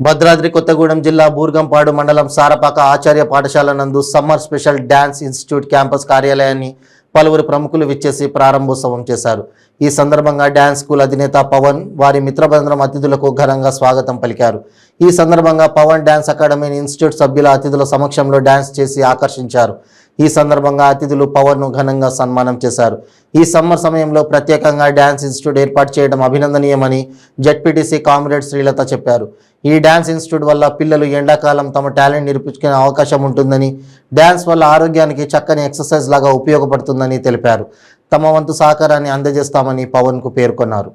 భద్రాద్రి కొత్తగూడెం జిల్లా బూర్గంపాడు మండలం సారపాక ఆచార్య పాఠశాల నందు summer special dance institute campus కార్యాలయాన్ని పలువురు ప్రముఖులు విచ్చేసి ప్రారంభోత్సవం చేశారు. ఈ సందర్భంగా డ్యాన్స్ స్కూల్ అధినేత పవన్ వారి మిత్రబృందం అతిథులకు ఘనంగా స్వాగతం పలికారు. ఈ సందర్భంగా పవన్ డ్యాన్స్ అకాడమీ ఇన్స్టిట్యూట్ సభ్యుల అతిథుల సమక్షంలో డ్యాన్స్ చేసి ఆకర్షించారు. ఈ సందర్భంగా అతిథులు పవన్ను ఘనంగా సన్మానం చేశారు. ఈ సమ్మర్ సమయంలో ప్రత్యేకంగా డ్యాన్స్ ఇన్స్టిట్యూట్ ఏర్పాటు చేయడం అభినందనీయమని జెడ్పీటీసీ కామ్రేడ్ శ్రీలత చెప్పారు. ఈ డ్యాన్స్ ఇన్స్టిట్యూట్ వల్ల పిల్లలు ఎండాకాలం తమ టాలెంట్ నిరూపించుకునే అవకాశం ఉంటుందని డ్యాన్స్ వల్ల ఆరోగ్యానికి చక్కని ఎక్సర్సైజ్ లాగా ఉపయోగపడుతుందని తెలిపారు. తమ వంతు సహకారాన్ని అందజేస్తామని పవన్కు పేర్కొన్నారు.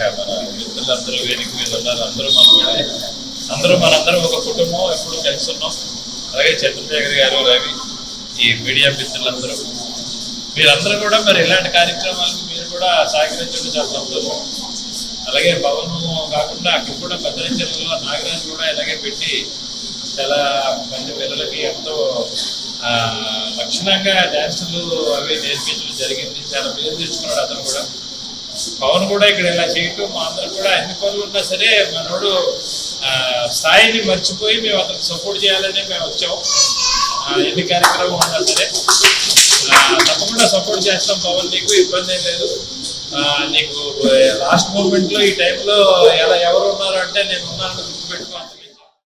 అందరూ మిత్రులందరూ వేదిక మీద ఉన్నారు అందరూ మనమే అందరూ మనందరం ఒక కుటుంబం ఎప్పుడు కలిసి ఉన్నాం అలాగే చంద్రశేఖర్ గారు రవి ఈ మీడియా మిత్రులందరూ మీరందరూ కూడా మరి ఇలాంటి కార్యక్రమాలకు మీరు కూడా సహకరించడం చాలా సంతోషం అలాగే పవన్ కాకుండా అక్కడ కూడా భద్రాచలంలో నాగరాజు కూడా ఇలాగే పెట్టి చాలా మంది పిల్లలకి ఎంతో లక్షణంగా డ్యాన్సులు అవి నేర్పించడం జరిగింది. చాలా పేరు తెచ్చుకున్నాడు అతను కూడా. పవన్ కూడా ఇక్కడ ఇలా చేయటం మా అందరూ కూడా అన్ని పనులు ఉన్నా సరే మనోడు స్థాయిని మర్చిపోయి మేము అతను సపోర్ట్ చేయాలని మేము వచ్చాం. ఎన్ని కార్యక్రమం ఉన్నా సరే. తప్పకుండా సపోర్ట్ చేస్తాం పవన్. నీకు ఇబ్బంది ఏం లేదు. నీకు లాస్ట్ మూమెంట్లో ఈ టైంలో ఎలా ఎవరు ఉన్నారు అంటే నేను ఉన్నాను గుర్తుపెట్టుకో.